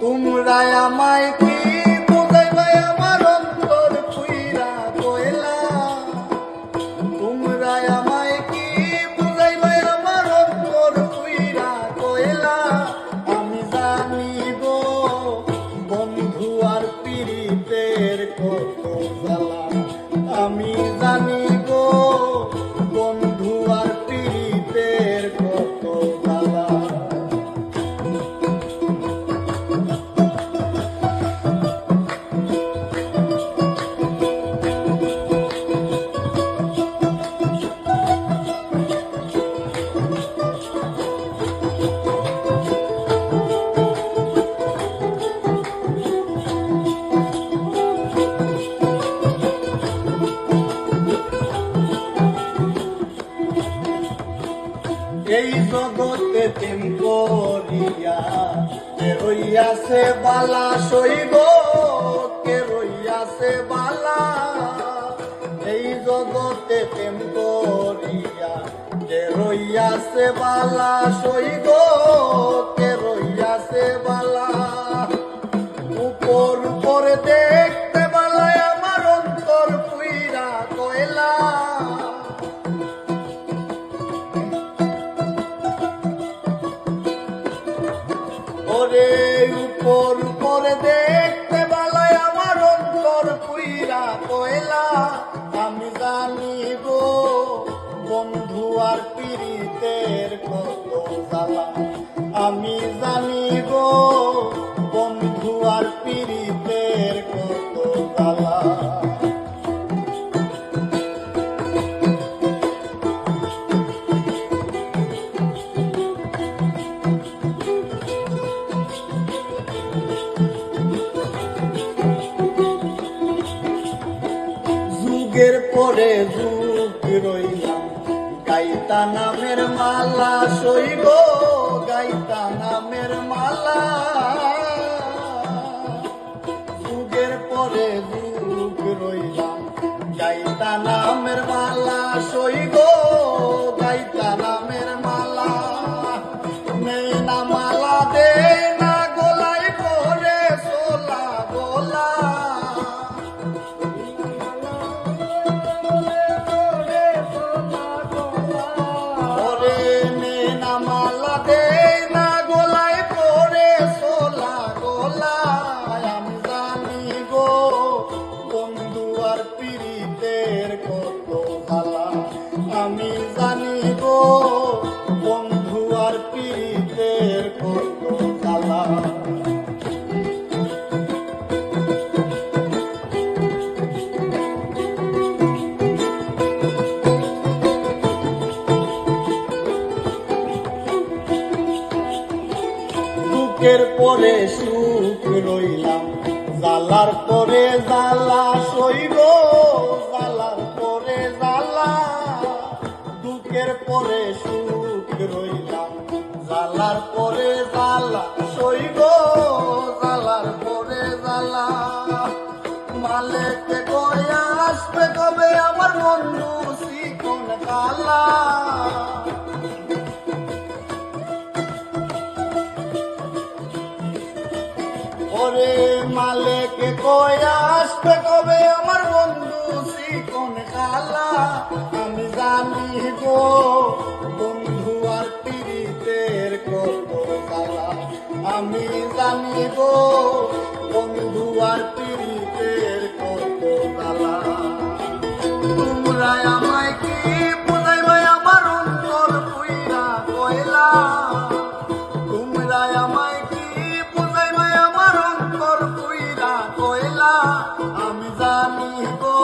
তোমরা আমায় কি করিয়া। কে রইয়াছে বালা সইব কে রইয়াছে বালা। এই জগতে প্রেম করিয়া। কে রইয়াছে বালা সইব কে বালা। ওরে উপর করে দেখতে বেলায় আমার অন্তর পুইরা কয়লা আমি জানি গো, বন্ধু আর পীড়িতের কত জ্বালা। আমি জানি যুগের পরে যুগ রইলাম। গাইতা নামের মালা সইব গাইতা নামের মালা। যুগের পরে যুগ রইলাম। গাইতা নামের মালা সইব গাইতা নামের বন্ধু আর পীড়িতের দুঃখের পরে সুখ রইলাম জালার পরে জালা সইব। পরে জালা সইব জালার পরে জালা মালেকে কয়া আসবে কবে আমার বন্ধু শিকন কালা। ওরে মালেকে কয়া আসবে কবে আমার বন্ধু শিকন খালা আমি জানি আমি জানি গো বন্ধু আর পীড়িতের কত জ্বালা তোমরা আমায় কি বুঝাইবে আমার অন্তর পুইরা কয়লা? তোমরা আমায় কি বুঝাইবে আমার অন্তর পুইরা কয়লা? আমি জানি গো